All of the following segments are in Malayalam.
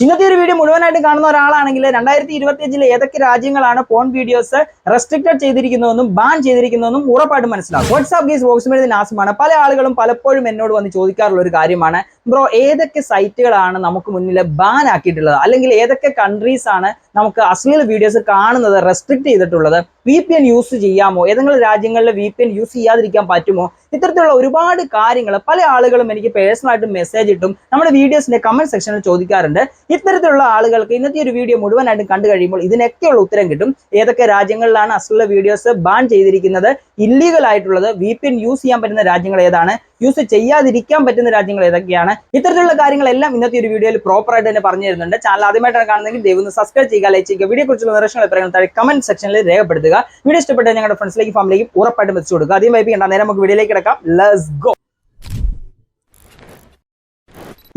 ഇന്നത്തെ ഒരു വീഡിയോ മുഴുവനായിട്ട് കാണുന്ന ഒരാളാണെങ്കിൽ രണ്ടായിരത്തി ഇരുപത്തി അഞ്ചിൽ ഏതൊക്കെ രാജ്യങ്ങളാണ് ഫോൺ വീഡിയോസ് റെസ്ട്രിക്റ്റഡ് ചെയ്തിരിക്കുന്നതെന്നും ബാൻ ചെയ്തിരിക്കുന്നതെന്നും ഉറപ്പായിട്ടും മനസ്സിലാവും. വാട്സ്ആപ്പ് ഗീസ് മെഴുതി നാസമാണ്. പല ആളുകളും പലപ്പോഴും എന്നോട് വന്ന് ചോദിക്കാറുള്ള ഒരു കാര്യമാണ് ബ്രോ ഏതൊക്കെ സൈറ്റുകളാണ് നമുക്ക് മുന്നിൽ ബാൻ ആക്കിയിട്ടുള്ളത്? അല്ലെങ്കിൽ ഏതൊക്കെ കൺട്രീസ് ആണ് നമുക്ക് അശ്ലീല വീഡിയോസ് കാണുന്നത് റെസ്ട്രിക്ട് ചെയ്തിട്ടുള്ളത്? വി പി എൻ യൂസ് ചെയ്യാമോ? ഏതെങ്കിലും രാജ്യങ്ങളിൽ വി പി എൻ യൂസ് ചെയ്യാതിരിക്കാൻ പറ്റുമോ? ഇത്തരത്തിലുള്ള ഒരുപാട് കാര്യങ്ങൾ പല ആളുകളും എനിക്ക് പേഴ്സണൽ ആയിട്ട് മെസ്സേജ് ഇട്ടും നമ്മുടെ വീഡിയോസിന്റെ കമന്റ് സെക്ഷനിൽ ചോദിക്കാറുണ്ട്. ഇത്തരത്തിലുള്ള ആളുകൾക്ക് ഇന്നത്തെ ഒരു വീഡിയോ മുഴുവനായിട്ടും കണ്ടു കഴിയുമ്പോൾ ഇതിനൊക്കെയുള്ള ഉത്തരം കിട്ടും. ഏതൊക്കെ രാജ്യങ്ങളിലാണ് അശ്ലീല വീഡിയോസ് ബാൻ ചെയ്തിരിക്കുന്നത്? ഇല്ലീഗൽ ആയിട്ടുള്ളത് വി പി എൻ യൂസ് ചെയ്യാൻ പറ്റുന്ന രാജ്യങ്ങൾ ഏതാണ്? യൂസ് ചെയ്യാതിരിക്കാൻ പറ്റുന്ന രാജ്യങ്ങൾ ഏതൊക്കെയാണ്? ഇത്തരത്തിലുള്ള കാര്യങ്ങളെല്ലാം ഇന്നത്തെ ഒരു വീഡിയോയിൽ പ്രോപ്പർ ആയിട്ട് തന്നെ പറഞ്ഞു തരുന്നുണ്ട്. ചാനൽ ആദ്യമായിട്ടാണ് കാണുന്നതെങ്കിൽ ദൈവം സബ്സ്ക്രൈബ് ചെയ്യുക ലൈക്ക് ചെയ്യുക വീഡിയോ കുറിച്ചുള്ള നിർദ്ദേശങ്ങൾ എത്രയും താഴെ കമന്റ് സെക്ഷനിൽ രേഖപ്പെടുത്തുക. വീഡിയോ ഇഷ്ടപ്പെട്ട ഞങ്ങളുടെ ഫ്രണ്ട്സിലേക്ക് ഫാമിലിക്ക് ഉറപ്പായിട്ടും വെച്ചു കൊടുക്കുക. ആദ്യം വൈപ്പിക്കേണ്ട നേരെ നമുക്ക് വീഡിയോയിലേക്ക് കിടക്കാം. ലെറ്റ്സ് ഗോ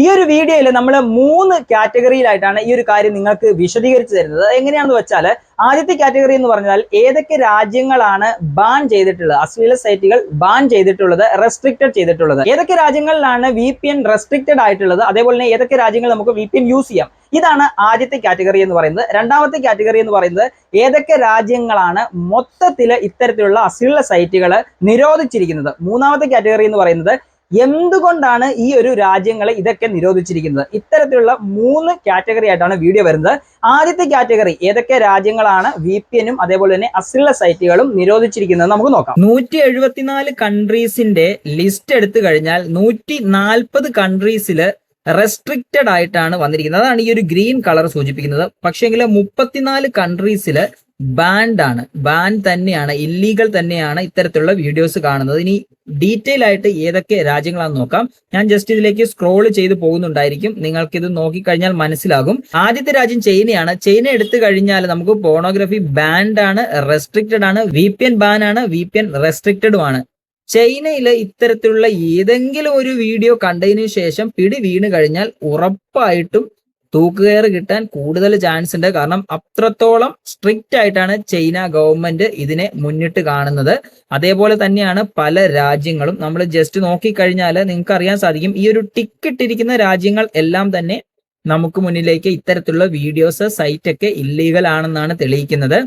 ഈ ഒരു വീഡിയോയിൽ നമ്മൾ മൂന്ന് കാറ്റഗറിയിലായിട്ടാണ് ഈ ഒരു കാര്യം നിങ്ങൾക്ക് വിശദീകരിച്ചു തരുന്നത്. എങ്ങനെയാണെന്ന് വെച്ചാൽ ആദ്യത്തെ കാറ്റഗറി എന്ന് പറഞ്ഞാൽ ഏതൊക്കെ രാജ്യങ്ങളാണ് ബാൻ ചെയ്തിട്ടുള്ളത്? അശ്ലീല സൈറ്റുകൾ ബാൻ ചെയ്തിട്ടുള്ളത് റെസ്ട്രിക്റ്റഡ് ചെയ്തിട്ടുള്ളത്. ഏതൊക്കെ രാജ്യങ്ങളിലാണ് വി പി എൻ റെസ്ട്രിക്റ്റഡ് ആയിട്ടുള്ളത്? അതേപോലെ തന്നെ ഏതൊക്കെ രാജ്യങ്ങൾ നമുക്ക് വി പി എൻ യൂസ് ചെയ്യാം? ഇതാണ് ആദ്യത്തെ കാറ്റഗറി എന്ന് പറയുന്നത്. രണ്ടാമത്തെ കാറ്റഗറി എന്ന് പറയുന്നത് ഏതൊക്കെ രാജ്യങ്ങളാണ് മൊത്തത്തിൽ ഇത്തരത്തിലുള്ള അശ്ലീല സൈറ്റുകൾ നിരോധിച്ചിരിക്കുന്നത്? മൂന്നാമത്തെ കാറ്റഗറി എന്ന് പറയുന്നത് എന്തുകൊണ്ടാണ് ഈ ഒരു രാജ്യങ്ങളെ ഇതൊക്കെ നിരോധിച്ചിരിക്കുന്നത്? ഇത്തരത്തിലുള്ള മൂന്ന് കാറ്റഗറി ആയിട്ടാണ് വീഡിയോ വരുന്നത്. ആദ്യത്തെ കാറ്റഗറി ഏതൊക്കെ രാജ്യങ്ങളാണ് വി പി എനും അതേപോലെ തന്നെ അശ്ലീല സൈറ്റുകളും നിരോധിച്ചിരിക്കുന്നത് നമുക്ക് നോക്കാം. നൂറ്റി എഴുപത്തിനാല് കൺട്രീസിന്റെ ലിസ്റ്റ് എടുത്തു കഴിഞ്ഞാൽ നൂറ്റി നാൽപ്പത് കൺട്രീസിൽ റെസ്ട്രിക്റ്റഡ് ആയിട്ടാണ് വന്നിരിക്കുന്നത്. അതാണ് ഈ ഒരു ഗ്രീൻ കളർ സൂചിപ്പിക്കുന്നത്. പക്ഷേങ്കിൽ മുപ്പത്തിനാല് കൺട്രീസിൽ ബാൻഡ് ആണ്. ബാൻ തന്നെയാണ് ഇല്ലീഗൽ തന്നെയാണ് ഇത്തരത്തിലുള്ള വീഡിയോസ് കാണുന്നത്. ഇനി ഡീറ്റെയിൽ ആയിട്ട് ഏതൊക്കെ രാജ്യങ്ങളാണെന്ന് നോക്കാം. ഞാൻ ജസ്റ്റ് ഇതിലേക്ക് സ്ക്രോൾ ചെയ്ത് പോകുന്നുണ്ടായിരിക്കും. നിങ്ങൾക്ക് ഇത് നോക്കിക്കഴിഞ്ഞാൽ മനസ്സിലാകും. ആദ്യത്തെ രാജ്യം ചൈനയാണ്. ചൈന എടുത്തു കഴിഞ്ഞാൽ നമുക്ക് പോണോഗ്രഫി ബാൻഡ് ആണ് റെസ്ട്രിക്റ്റഡ് ആണ് വി പി എൻ ബാൻ ആണ് വി പി എൻ റെസ്ട്രിക്റ്റഡും ആണ്. ചൈനയിൽ ഇത്തരത്തിലുള്ള ഏതെങ്കിലും ഒരു വീഡിയോ കണ്ടതിനു ശേഷം പിടി വീണ് കഴിഞ്ഞാൽ ഉറപ്പായിട്ടും തൂക്കുകയർ കിട്ടാൻ കൂടുതൽ ചാൻസ് ഉണ്ട്. കാരണം അത്രത്തോളം സ്ട്രിക്റ്റ് ആയിട്ടാണ് ചൈന ഗവൺമെന്റ് ഇതിനെ മുന്നിട്ട് കാണുന്നത്. അതേപോലെ തന്നെയാണ് പല രാജ്യങ്ങളും. നമ്മൾ ജസ്റ്റ് നോക്കിക്കഴിഞ്ഞാൽ നിങ്ങൾക്ക് അറിയാൻ സാധിക്കും ഈ ഒരു ടിക്കറ്റ് ഇരിക്കുന്ന രാജ്യങ്ങൾ എല്ലാം തന്നെ നമുക്ക് മുന്നിലേക്ക് ഇത്തരത്തിലുള്ള വീഡിയോസ് സൈറ്റ് ഒക്കെ ഇല്ലീഗൽ ആണെന്നാണ് തെളിയിക്കുന്നത്.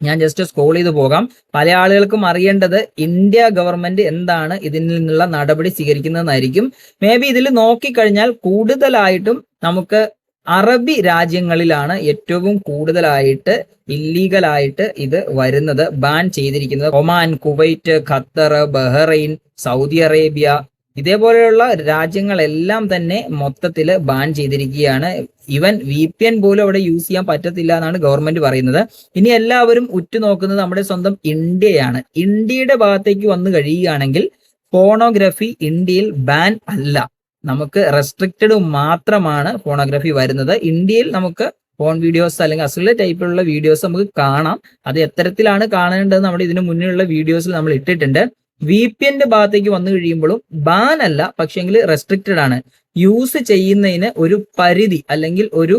ഞാൻ ജസ്റ്റ് സ്ക്രോൾ ചെയ്ത് പോകാം. പല ആളുകൾക്കും അറിയേണ്ടത് ഇന്ത്യ ഗവൺമെന്റ് എന്താണ് ഇതിൽ നിന്നുള്ള നടപടി സ്വീകരിക്കുന്നതെന്നായിരിക്കും. മേ ബി ഇതിൽ നോക്കിക്കഴിഞ്ഞാൽ കൂടുതലായിട്ടും നമുക്ക് അറബി രാജ്യങ്ങളിലാണ് ഏറ്റവും കൂടുതലായിട്ട് ഇല്ലീഗലായിട്ട് ഇത് വരുന്നത്. ബാൻ ചെയ്തിരിക്കുന്നത് Oman Kuwait Qatar Bahrain Saudi Arabia ഇതേപോലെയുള്ള രാജ്യങ്ങളെല്ലാം തന്നെ മൊത്തത്തിൽ ബാൻ ചെയ്തിരിക്കുകയാണ്. ഇവൻ വി പി എൻ പോലും അവിടെ യൂസ് ചെയ്യാൻ പറ്റത്തില്ല എന്നാണ് ഗവൺമെന്റ് പറയുന്നത്. ഇനി എല്ലാവരും ഉറ്റുനോക്കുന്നത് നമ്മുടെ സ്വന്തം ഇന്ത്യയാണ്. ഇന്ത്യയുടെ ഭാഗത്തേക്ക് വന്നു കഴിയുകയാണെങ്കിൽ പോണോഗ്രഫി ഇന്ത്യയിൽ ബാൻ അല്ല. നമുക്ക് റെസ്ട്രിക്റ്റഡ് മാത്രമാണ് ഫോണോഗ്രഫി വരുന്നത്. ഇന്ത്യയിൽ നമുക്ക് ഫോൺ വീഡിയോസ് അല്ലെങ്കിൽ അസുല ടൈപ്പിലുള്ള വീഡിയോസ് നമുക്ക് കാണാം. അത് എത്തരത്തിലാണ് കാണേണ്ടത് നമ്മുടെ ഇതിനു മുന്നിലുള്ള വീഡിയോസിൽ നമ്മൾ ഇട്ടിട്ടുണ്ട്. വി പി എന്റെ ഭാഗത്തേക്ക് വന്നു കഴിയുമ്പോഴും ബാൻ അല്ല പക്ഷെങ്കിൽ റെസ്ട്രിക്റ്റഡ് ആണ്. യൂസ് ചെയ്യുന്നതിന് ഒരു പരിധി അല്ലെങ്കിൽ ഒരു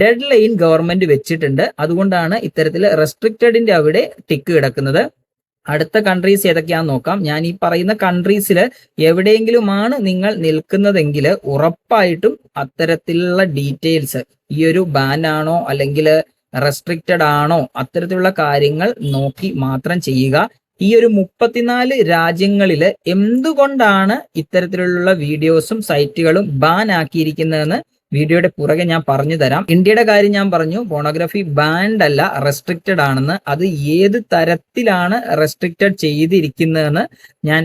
ഡെഡ് ലൈൻ ഗവൺമെന്റ് വെച്ചിട്ടുണ്ട്. അതുകൊണ്ടാണ് ഇത്തരത്തിൽ റെസ്ട്രിക്റ്റഡിന്റെ അവിടെ ടിക്ക് കിടക്കുന്നത്. അടുത്ത കൺട്രീസ് ഏതൊക്കെയാണെന്ന് നോക്കാം. ഞാൻ ഈ പറയുന്ന കൺട്രീസിൽ എവിടെയെങ്കിലുമാണ് നിങ്ങൾ നിൽക്കുന്നതെങ്കിൽ ഉറപ്പായിട്ടും അത്തരത്തിലുള്ള ഡീറ്റെയിൽസ് ഈ ഒരു ബാൻ ആണോ അല്ലെങ്കിൽ റെസ്ട്രിക്റ്റഡ് ആണോ അത്തരത്തിലുള്ള കാര്യങ്ങൾ നോക്കി മാത്രം ചെയ്യുക. ഈ ഒരു മുപ്പത്തിനാല് രാജ്യങ്ങളിൽ എന്തുകൊണ്ടാണ് ഇത്തരത്തിലുള്ള വീഡിയോസും സൈറ്റുകളും ബാൻ ആക്കിയിരിക്കുന്നതെന്ന് വീഡിയോയുടെ പുറകെ ഞാൻ പറഞ്ഞു തരാം. ഇന്ത്യയുടെ കാര്യം ഞാൻ പറഞ്ഞു. പോണോഗ്രഫി ബാൻഡ് അല്ല റെസ്ട്രിക്റ്റഡ് ആണെന്ന്. അത് ഏത് തരത്തിലാണ് റെസ്ട്രിക്റ്റഡ് ചെയ്തിരിക്കുന്നതെന്ന് ഞാൻ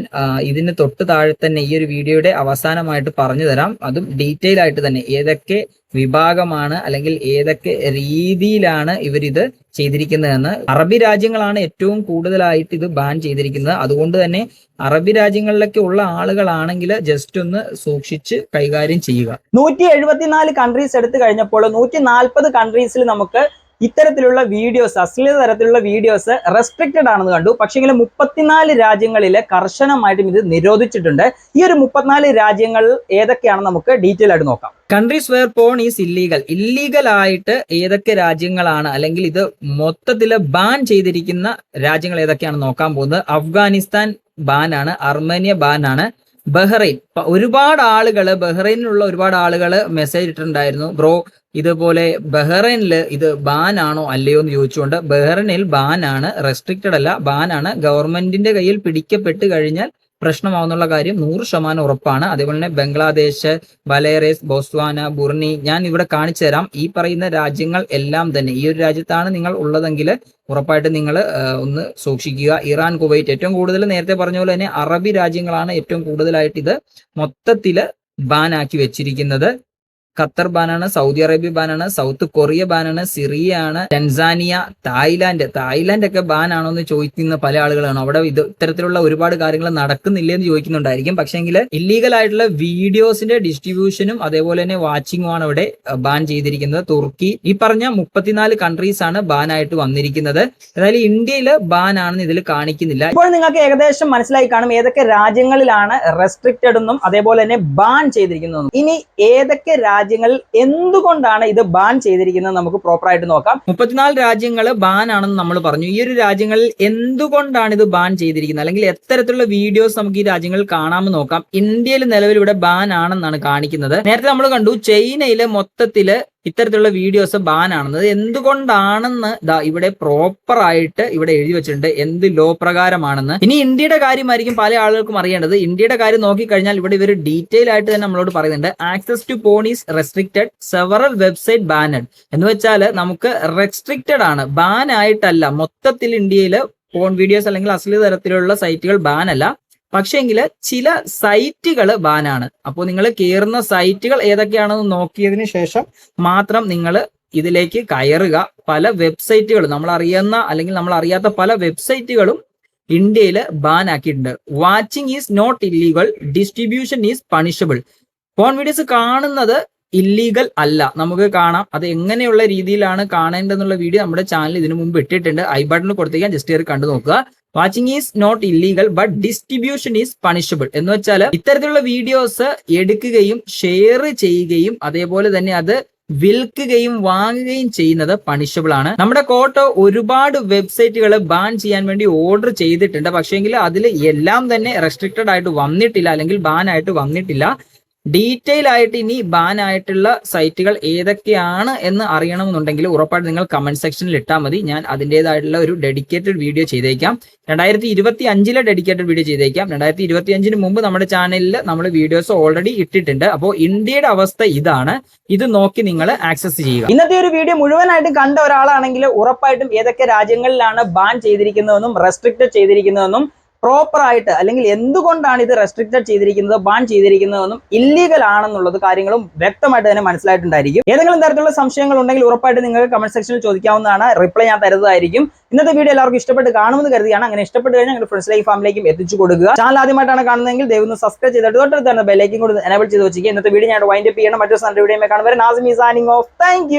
ഇതിന് തൊട്ട് താഴെ തന്നെ ഈ ഒരു വീഡിയോയുടെ അവസാനമായിട്ട് പറഞ്ഞു തരാം. അതും ഡീറ്റെയിൽ ആയിട്ട് തന്നെ. ഏതൊക്കെ വിഭാഗമാണ് അല്ലെങ്കിൽ ഏതൊക്കെ രീതിയിലാണ് ഇവരിത് ചെയ്തിരിക്കുന്നതെന്ന്. അറബി രാജ്യങ്ങളാണ് ഏറ്റവും കൂടുതലായിട്ട് ഇത് ബാൻ ചെയ്തിരിക്കുന്നത്. അതുകൊണ്ട് തന്നെ അറബി രാജ്യങ്ങളിലൊക്കെ ഉള്ള ആളുകളാണെങ്കിൽ ജസ്റ്റ് ഒന്ന് സൂക്ഷിച്ച് കൈകാര്യം ചെയ്യുക. നൂറ്റി എഴുപത്തിനാല് കൺട്രീസ് എടുത്തു കഴിഞ്ഞപ്പോൾ നൂറ്റി നാൽപ്പത് കൺട്രീസിൽ നമുക്ക് ഇത്തരത്തിലുള്ള വീഡിയോസ് അശ്ലീല തരത്തിലുള്ള വീഡിയോസ് റെസ്ട്രിക്റ്റഡ് ആണെന്ന് കണ്ടു. പക്ഷേങ്കിൽ മുപ്പത്തിനാല് രാജ്യങ്ങളിലെ കർശനമായിട്ടും ഇത് നിരോധിച്ചിട്ടുണ്ട്. ഈ ഒരു മുപ്പത്തിനാല് രാജ്യങ്ങൾ ഏതൊക്കെയാണെന്ന് നമുക്ക് ഡീറ്റെയിൽ ആയിട്ട് നോക്കാം. Countries where porn is illegal illegal ആയിട്ട് ഏതൊക്കെ രാജ്യങ്ങളാണ് അല്ലെങ്കിൽ ഇത് മൊത്തത്തിൽ ബാൻ ചെയ്തിരിക്കുന്ന രാജ്യങ്ങൾ ഏതൊക്കെയാണ് നോക്കാൻ പോകുന്നത്? അഫ്ഗാനിസ്ഥാൻ ബാനാണ് അർമേനിയ ബാനാണ് ബഹ്റൈൻ. ഒരുപാട് ആളുകൾ ബഹ്റൈനിലുള്ള ഒരുപാട് ആളുകൾ മെസ്സേജ് ഇട്ടിട്ടുണ്ടായിരുന്നു. ബ്രോ ഇതുപോലെ ബഹ്റൈനിൽ ഇത് ബാൻ ആണോ അല്ലയോ എന്ന് ചോദിച്ചുകൊണ്ട് ബഹ്റൈനിൽ ബാൻ ആണ് റെസ്ട്രിക്റ്റഡ് അല്ല ബാൻ ആണ്. ഗവൺമെന്റിന്റെ കയ്യിൽ പിടിക്കപ്പെട്ട് കഴിഞ്ഞാൽ പ്രശ്നമാവുന്നുള്ള കാര്യം നൂറ് ശതമാനം ഉറപ്പാണ്. അതേപോലെ തന്നെ ബംഗ്ലാദേശ് ബലേറസ് ബോസ്വാന ബുർണി ഞാൻ ഇവിടെ കാണിച്ചു തരാം. ഈ പറയുന്ന രാജ്യങ്ങൾ എല്ലാം തന്നെ ഈ ഒരു രാജ്യത്താണ് നിങ്ങൾ ഉള്ളതെങ്കിൽ ഉറപ്പായിട്ട് നിങ്ങൾ ഒന്ന് സൂക്ഷിക്കുക. ഇറാൻ കുവൈറ്റ് ഏറ്റവും കൂടുതൽ നേരത്തെ പറഞ്ഞ പോലെ തന്നെ അറബി രാജ്യങ്ങളാണ് ഏറ്റവും കൂടുതലായിട്ട് ഇത് മൊത്തത്തിൽ ബാൻ ആക്കി വെച്ചിരിക്കുന്നത്. ഖത്തർ ബാനാണ് സൗദി അറേബ്യ ബാനാണ് സൗത്ത് കൊറിയ ബാനാണ് സിറിയ ആണ് ടെൻസാനിയ തായ്ലാന്റ് തായ്ലാന്റ് ഒക്കെ ബാൻ ആണോ എന്ന് ചോദിക്കുന്ന പല ആളുകളാണ്. അവിടെ ഇത് ഇത്തരത്തിലുള്ള ഒരുപാട് കാര്യങ്ങൾ നടക്കുന്നില്ല എന്ന് ചോദിക്കുന്നുണ്ടായിരിക്കും. പക്ഷേങ്കിൽ ഇല്ലീഗൽ ആയിട്ടുള്ള വീഡിയോസിന്റെ ഡിസ്ട്രിബ്യൂഷനും അതേപോലെ തന്നെ വാച്ചിങ്ങും ആണ് ഇവിടെ ബാൻ ചെയ്തിരിക്കുന്നത്. തുർക്കി ഈ പറഞ്ഞ മുപ്പത്തിനാല് കൺട്രീസ് ആണ് ബാൻ ആയിട്ട് വന്നിരിക്കുന്നത്. അതായത് ഇന്ത്യയിൽ ബാൻ ആണെന്ന് ഇതിൽ കാണിക്കുന്നില്ല. ഇപ്പോൾ നിങ്ങൾക്ക് ഏകദേശം മനസ്സിലായി കാണും ഏതൊക്കെ രാജ്യങ്ങളിലാണ് റെസ്ട്രിക്റ്റഡ് എന്നും അതേപോലെ തന്നെ ബാൻ ചെയ്തിരിക്കുന്നതെന്നും. ഇനി ഏതൊക്കെ രാജ്യങ്ങളിൽ എന്തുകൊണ്ടാണ് ഇത് ബാൻ ചെയ്തിരിക്കുന്നത് നമുക്ക് പ്രോപ്പർ ആയിട്ട് നോക്കാം. മുപ്പത്തിനാല് രാജ്യങ്ങൾ ബാൻ ആണെന്ന് നമ്മൾ പറഞ്ഞു. ഈ ഒരു രാജ്യങ്ങളിൽ എന്തുകൊണ്ടാണ് ഇത് ബാൻ ചെയ്തിരിക്കുന്നത്? അല്ലെങ്കിൽ എത്തരത്തിലുള്ള വീഡിയോസ് നമുക്ക് ഈ രാജ്യങ്ങളിൽ കാണാമെന്ന് നോക്കാം. ഇന്ത്യയിൽ നിലവിൽ ഇവിടെ ബാൻ ആണെന്നാണ് കാണിക്കുന്നത്. നേരത്തെ നമ്മൾ കണ്ടു ചൈനയിലെ മൊത്തത്തിൽ ഇത്തരത്തിലുള്ള വീഡിയോസ് ബാൻ ആണെന്നത് എന്തുകൊണ്ടാണെന്ന് ദാ ഇവിടെ പ്രോപ്പർ ആയിട്ട് ഇവിടെ എഴുതി വെച്ചിട്ടുണ്ട്. എന്ത് ലോ പ്രകാരമാണെന്ന്. ഇനി ഇന്ത്യയുടെ കാര്യമായിരിക്കും പല ആളുകൾക്കും അറിയേണ്ടത്. ഇന്ത്യയുടെ കാര്യം നോക്കിക്കഴിഞ്ഞാൽ ഇവിടെ ഇവർ ഡീറ്റെയിൽ ആയിട്ട് തന്നെ നമ്മളോട് പറയുന്നുണ്ട്. Access to porn is restricted several website banned എന്ന് വെച്ചാൽ നമുക്ക് റെസ്ട്രിക്റ്റഡ് ആണ്. ബാൻ ആയിട്ടല്ല. മൊത്തത്തിൽ ഇന്ത്യയിൽ പോൺ വീഡിയോസ് അല്ലെങ്കിൽ അശ്ലീല തരത്തിലുള്ള സൈറ്റുകൾ ബാൻ അല്ല. പക്ഷേങ്കിൽ ചില സൈറ്റുകൾ ബാനാണ്. അപ്പോൾ നിങ്ങൾ കയറുന്ന സൈറ്റുകൾ ഏതൊക്കെയാണെന്ന് നോക്കിയതിന് ശേഷം മാത്രം നിങ്ങൾ ഇതിലേക്ക് കയറുക. പല വെബ്സൈറ്റുകൾ നമ്മൾ അറിയുന്ന അല്ലെങ്കിൽ നമ്മൾ അറിയാത്ത പല വെബ്സൈറ്റുകളും ഇന്ത്യയിൽ ബാൻ ആക്കിയിട്ടുണ്ട് watching is not illegal distribution is punishable. Porn videos കാണുന്നത് ഇല്ലീഗൽ അല്ല. നമുക്ക് കാണാം. അത് എങ്ങനെയുള്ള രീതിയിലാണ് കാണേണ്ടതെന്നുള്ള വീഡിയോ നമ്മുടെ ചാനൽ ഇതിനു മുമ്പ് ഇട്ടിട്ടുണ്ട്. ഐ ബട്ടണിൽ കൊടുത്തേക്കാൻ ജസ്റ്റ് കയറി കണ്ടു നോക്കുക. Watching is not illegal but distribution is punishable എന്ന് വെച്ചാൽ ഇത്തരത്തിലുള്ള വീഡിയോസ് എടുക്കുകയും ഷെയർ ചെയ്യുകയും അതേപോലെ തന്നെ അത് വിൽക്കുകയും വാങ്ങുകയും ചെയ്യുന്നത് പണിഷബിൾ ആണ്. നമ്മുടെ കോട്ടോ ഒരുപാട് വെബ്സൈറ്റുകൾ ബാൻ ചെയ്യാൻ വേണ്ടി ഓർഡർ ചെയ്തിട്ടുണ്ട്. പക്ഷേങ്കിൽ അതിൽ എല്ലാം തന്നെ റെസ്ട്രിക്റ്റഡ് ആയിട്ട് വന്നിട്ടില്ല അല്ലെങ്കിൽ ബാൻ ആയിട്ട് വന്നിട്ടില്ല. ഡീറ്റെയിൽ ആയിട്ട് ഇനി ബാൻ ആയിട്ടുള്ള സൈറ്റുകൾ ഏതൊക്കെയാണ് എന്ന് അറിയണമെന്നുണ്ടെങ്കിൽ ഉറപ്പായിട്ട് നിങ്ങൾ കമന്റ് സെക്ഷനിൽ ഇട്ടാൽ മതി. ഞാൻ അതിന്റെതായിട്ടുള്ള ഒരു ഡെഡിക്കേറ്റഡ് വീഡിയോ ചെയ്തേക്കാം. രണ്ടായിരത്തി ഇരുപത്തി അഞ്ചിലെ ഡെഡിക്കേറ്റഡ് വീഡിയോ ചെയ്തേക്കാം. രണ്ടായിരത്തി ഇരുപത്തി അഞ്ചിന് മുമ്പ് നമ്മുടെ ചാനലിൽ നമ്മൾ വീഡിയോസ് ഓൾറെഡി ഇട്ടിട്ടുണ്ട്. അപ്പോൾ ഇന്ത്യയുടെ അവസ്ഥ ഇതാണ്. ഇത് നോക്കി നിങ്ങൾ ആക്സസ് ചെയ്യുക. ഇന്നത്തെ ഒരു വീഡിയോ മുഴുവനായിട്ട് കണ്ട ഒരാളാണെങ്കിൽ ഉറപ്പായിട്ടും ഏതൊക്കെ രാജ്യങ്ങളിലാണ് ബാൻ ചെയ്തിരിക്കുന്നതെന്നും റെസ്ട്രിക്റ്റഡ് ചെയ്തിരിക്കുന്നതെന്നും പ്രോപ്പർ ആയിട്ട് അല്ലെങ്കിൽ എന്തുകൊണ്ടാണ് ഇത് റെസ്ട്രിക്റ്റഡ് ചെയ്തിരിക്കുന്നത് ബാൻ ചെയ്തിരിക്കുന്നതെന്നും ഇല്ലീഗൽ ആണെന്നുള്ളത് കാര്യങ്ങളും വ്യക്തമായിട്ട് തന്നെ മനസ്സിലായിട്ടുണ്ടായിരിക്കും. ഏതെങ്കിലും തരത്തിലുള്ള സംശയങ്ങൾ ഉണ്ടെങ്കിൽ ഉറപ്പായിട്ട് നിങ്ങൾക്ക് കമന്റ് സെക്ഷനിൽ ചോദിക്കാവുന്നതാണ്. റിപ്ലൈ ഞാൻ തരുന്നതായിരിക്കും. ഇന്നത്തെ വീഡിയോ എല്ലാവർക്കും ഇഷ്ടപ്പെട്ട് കാണുമെന്ന് കരുതിയാണ് അങ്ങനെ ഇഷ്ടപ്പെട്ട് കഴിഞ്ഞാൽ നിങ്ങളുടെ ലൈഫ് ഫാമിലിക്കും എത്തിച്ചു കൊടുക്കുക. ചാനൽ ആദ്യമായിട്ടാണ് കാണുന്നതെങ്കിൽ ദൈവം സബ്സ്ക്രൈബ് ചെയ്തിട്ട് തൊട്ടടുത്ത് തന്നെ ബെല്ലേക്കും കൂടി എനേബിൾ ചെയ്ത് വെച്ചിരിക്കുക. ഇന്നത്തെ വീഡിയോ ഞാൻ വൈൻഡപ്പ് ചെയ്യണം. മറ്റൊരു സൺഡേ വീഡിയോ കാണുമ്പോൾ നാസിമി സാനിങ് ഓഫ്. താങ്ക്